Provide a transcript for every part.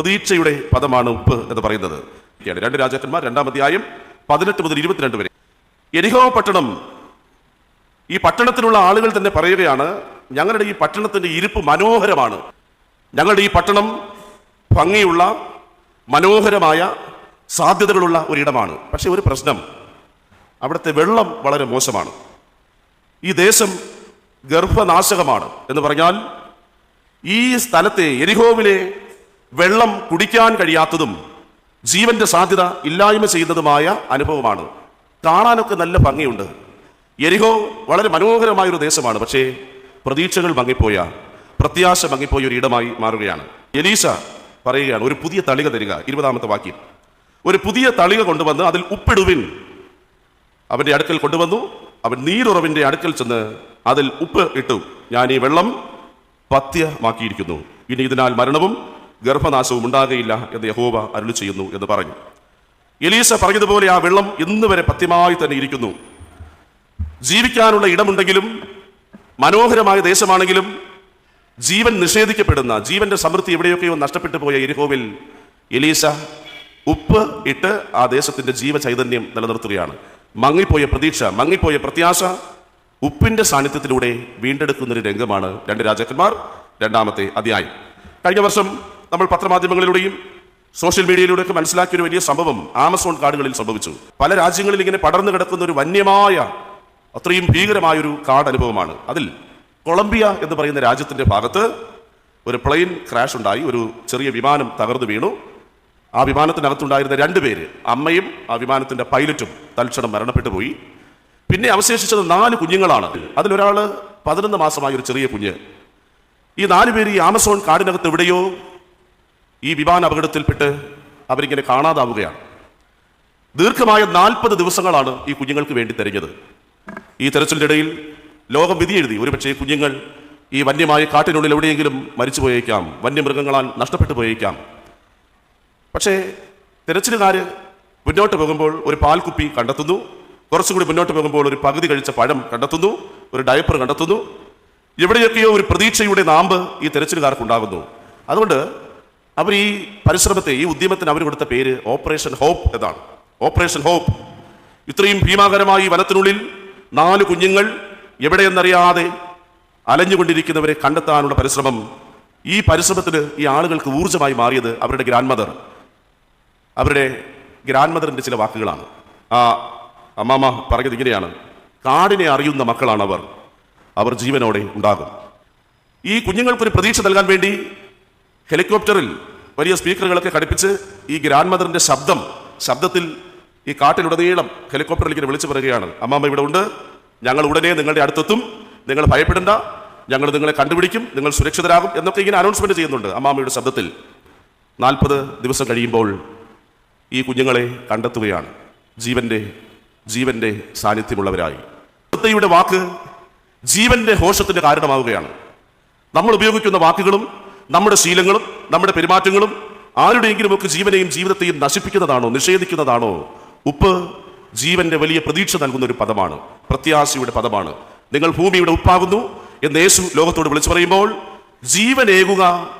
പ്രതീക്ഷയുടെ പദമാണ് ഉപ്പ് എന്ന് പറയുന്നത്. രണ്ട് രാജാക്കന്മാർ രണ്ടാം അധ്യായം പതിനെട്ട് മുതൽ ഇരുപത്തിരണ്ട് വരെ. എരിഹോ പട്ടണം. ഈ പട്ടണത്തിലുള്ള ആളുകൾ തന്നെ പറയുകയാണ് ഞങ്ങളുടെ ഈ പട്ടണത്തിന്റെ ഇരിപ്പ് മനോഹരമാണ്. ഞങ്ങളുടെ ഈ പട്ടണം ഭംഗിയുള്ള മനോഹരമായ സാധ്യതകളുള്ള ഒരിടമാണ്. പക്ഷെ ഒരു പ്രശ്നം അവിടുത്തെ വെള്ളം വളരെ മോശമാണ്. ഈ ദേശം ഗർഭനാശകമാണ് എന്ന് പറഞ്ഞാൽ ഈ സ്ഥലത്തെ എരിഹോവിലെ വെള്ളം കുടിക്കാൻ കഴിയാത്തതും ജീവന്റെ സാധ്യത ഇല്ലായ്മ ചെയ്യുന്നതുമായ അനുഭവമാണ്. കാണാനൊക്കെ നല്ല ഭംഗിയുണ്ട്. എരിഹോ വളരെ മനോഹരമായ ഒരു ദേശമാണ്. പക്ഷേ പ്രതീക്ഷകൾ ഭംഗിപ്പോയ പ്രത്യാശ ഭംഗിപ്പോയ ഒരു ഇടമായി മാറുകയാണ്. എലീസ പറയുകയാണ് ഒരു പുതിയ തളിക തരിക. ഇരുപതാമത്തെ വാക്യം. ഒരു പുതിയ തളിക കൊണ്ടുവന്ന് അതിൽ ഉപ്പിടുവിൻ. അവന്റെ അടുക്കൽ കൊണ്ടുവന്നു. അവൻ നീരുറവിന്റെ അടുക്കൽ ചെന്ന് അതിൽ ഉപ്പ് ഇട്ടു. ഞാൻ ഈ വെള്ളം പത്യമാക്കിയിരിക്കുന്നു. ഇനി ഇതിനാൽ മരണവും ഗർഭനാശവും ഉണ്ടാകുകയില്ല എന്ന് യഹോവ അരുളി ചെയ്യുന്നു എന്ന് പറഞ്ഞു. എലീസ പറഞ്ഞതുപോലെ ആ വെള്ളം ഇന്ന് വരെ പത്യമായി തന്നെ ഇരിക്കുന്നു. ജീവിക്കാനുള്ള ഇടമുണ്ടെങ്കിലും മനോഹരമായ ദേശമാണെങ്കിലും ജീവൻ നിഷേധിക്കപ്പെടുന്ന ജീവന്റെ സമൃദ്ധി എവിടെയൊക്കെയോ നഷ്ടപ്പെട്ടു പോയ എരിഹോവിൽ എലീസ ഉപ്പ് ഇട്ട് ആ ദേശത്തിന്റെ ജീവചൈതന്യം നിലനിർത്തുകയാണ്. മങ്ങിപ്പോയ പ്രതീക്ഷ മങ്ങിപ്പോയ പ്രത്യാശ ഉപ്പിന്റെ സാന്നിധ്യത്തിലൂടെ വീണ്ടെടുക്കുന്ന ഒരു രംഗമാണ് രണ്ട് രാജാക്കന്മാർ രണ്ടാമത്തെ അധ്യായം. കഴിഞ്ഞ വർഷം നമ്മൾ പത്രമാധ്യമങ്ങളിലൂടെയും സോഷ്യൽ മീഡിയയിലൂടെയൊക്കെ മനസ്സിലാക്കിയ ഒരു വലിയ സംഭവം ആമസോൺ കാടുകളിൽ സംഭവിച്ചു. പല രാജ്യങ്ങളിൽ ഇങ്ങനെ പടർന്നു കിടക്കുന്ന ഒരു വന്യമായ അത്രയും ഭീകരമായൊരു കാട് അനുഭവമാണ്. അതിൽ കൊളംബിയ എന്ന് പറയുന്ന രാജ്യത്തിന്റെ ഭാഗത്ത് ഒരു പ്ലെയിൻ ക്രാഷ് ഉണ്ടായി. ഒരു ചെറിയ വിമാനം തകർന്നു വീണു. ആ വിമാനത്തിനകത്തുണ്ടായിരുന്ന രണ്ടുപേര് അമ്മയും ആ വിമാനത്തിന്റെ പൈലറ്റും തൽക്ഷണം മരണപ്പെട്ടു പോയി. പിന്നെ അവശേഷിച്ചത് നാല് കുഞ്ഞുങ്ങളാണ്. അതിലൊരാൾ പതിനൊന്ന് മാസമായ ഒരു ചെറിയ കുഞ്ഞ്. ഈ നാല് പേര് ഈ ആമസോൺ കാടിനകത്ത് എവിടെയോ ഈ വിമാന അപകടത്തിൽപ്പെട്ട് അവരിങ്ങനെ കാണാതാവുകയാണ്. ദീർഘമായ നാൽപ്പത് ദിവസങ്ങളാണ് ഈ കുഞ്ഞുങ്ങൾക്ക് വേണ്ടി തെരഞ്ഞത്. ഈ തെരച്ചിലിന്റെ ഇടയിൽ ലോകം വിധി എഴുതി ഒരുപക്ഷെ കുഞ്ഞുങ്ങൾ ഈ വന്യമായ കാട്ടിനുള്ളിൽ എവിടെയെങ്കിലും മരിച്ചു പോയേക്കാം വന്യമൃഗങ്ങളാൽ നഷ്ടപ്പെട്ടു പോയേക്കാം. പക്ഷേ തെരച്ചിലുകാർ മുന്നോട്ട് പോകുമ്പോൾ ഒരു പാൽക്കുപ്പി കണ്ടെത്തുന്നു. കുറച്ചുകൂടി മുന്നോട്ട് പോകുമ്പോൾ ഒരു പകുതി കഴിച്ച പഴം കണ്ടെത്തുന്നു ഒരു ഡയപ്പർ കണ്ടെത്തുന്നു. എവിടെയൊക്കെയോ ഒരു പ്രതീക്ഷയുടെ നാമ്പ് ഈ തെരച്ചിലുകാർക്കുണ്ടാകുന്നു. അതുകൊണ്ട് അവർ ഈ പരിശ്രമത്തെ ഈ ഉദ്യമത്തിന് അവർ കൊടുത്ത പേര് ഓപ്പറേഷൻ ഹോപ്പ് എന്നാണ്. Operation hope. ഇത്രയും ഭീമാകരമായി വനത്തിനുള്ളിൽ നാല് കുഞ്ഞുങ്ങൾ എവിടെയെന്നറിയാതെ അലഞ്ഞുകൊണ്ടിരിക്കുന്നവരെ കണ്ടെത്താനുള്ള പരിശ്രമം ഈ പരിശ്രമത്തിന് ഈ ആളുകൾക്ക് ഊർജമായി മാറിയത് അവരുടെ ഗ്രാൻഡ് മദർ അവരുടെ ഗ്രാൻഡ് മദറിന്റെ ചില വാക്കുകളാണ്. ആ അമ്മാമ്മ പറഞ്ഞത് ഇങ്ങനെയാണ്. കാടിനെ അറിയുന്ന മക്കളാണ് അവർ അവർ ജീവനോടെ ഉണ്ടാകും. ഈ കുഞ്ഞുങ്ങൾക്കൊരു പ്രതീക്ഷ നൽകാൻ വേണ്ടി ഹെലികോപ്റ്ററിൽ വലിയ സ്പീക്കറുകളൊക്കെ ഘടിപ്പിച്ച് ഈ ഗ്രാൻഡ് മദറിന്റെ ശബ്ദം ശബ്ദത്തിൽ ഈ കാട്ടിലുടനീളം ഹെലികോപ്റ്ററിൽ ഇങ്ങനെ വിളിച്ചു പറയുകയാണ്. അമ്മാമ്മ ഇവിടെ ഉണ്ട്. ഞങ്ങൾ ഉടനെ നിങ്ങളുടെ അടുത്തെത്തും. നിങ്ങൾ ഭയപ്പെടേണ്ട. ഞങ്ങൾ നിങ്ങളെ കണ്ടുപിടിക്കും. നിങ്ങൾ സുരക്ഷിതരാകും എന്നൊക്കെ ഇങ്ങനെ അനൗൺസ്മെന്റ് ചെയ്യുന്നുണ്ട് അമ്മാമ്മയുടെ ശബ്ദത്തിൽ. നാൽപ്പത് ദിവസം കഴിയുമ്പോൾ ഈ കുഞ്ഞുങ്ങളെ കണ്ടെത്തുകയാണ്. ജീവന്റെ ജീവന്റെ സാന്നിധ്യമുള്ളവരായി. വാക്ക് ജീവന്റെ ഹോഷത്തിന്റെ കാരണമാവുകയാണ്. നമ്മൾ ഉപയോഗിക്കുന്ന വാക്കുകളും നമ്മുടെ ശീലങ്ങളും നമ്മുടെ പെരുമാറ്റങ്ങളും ആരുടെയെങ്കിലും ഒക്കെ ജീവനെയും ജീവിതത്തെയും നശിപ്പിക്കുന്നതാണോ നിഷേധിക്കുന്നതാണോ? ഉപ്പ് ജീവന്റെ വലിയ പ്രതീക്ഷ നൽകുന്ന ഒരു പദമാണ് പ്രത്യാശയുടെ പദമാണ്. നിങ്ങൾ ഭൂമിയുടെ ഉപ്പാകുന്നു എന്ന് യേശു ലോകത്തോട് വിളിച്ചു പറയുമ്പോൾ ജീവനേകുക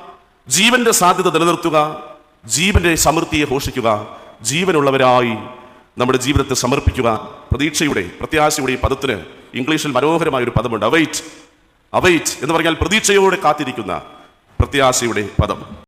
ജീവന്റെ സാധ്യത നിലനിർത്തുക ജീവന്റെ സമൃദ്ധിയെ ഘോഷിക്കുക ജീവനുള്ളവരായി നമ്മുടെ ജീവിതത്തെ സമർപ്പിക്കുക. പ്രതീക്ഷയുടെ പ്രത്യാശയുടെ ഈ പദത്തിന് ഇംഗ്ലീഷിൽ മനോഹരമായ ഒരു പദമുണ്ട് അവൈറ്റ്. അവൈറ്റ് എന്ന് പറഞ്ഞാൽ പ്രതീക്ഷയോടെ കാത്തിരിക്കുന്ന പ്രത്യാശയുടെ പദം.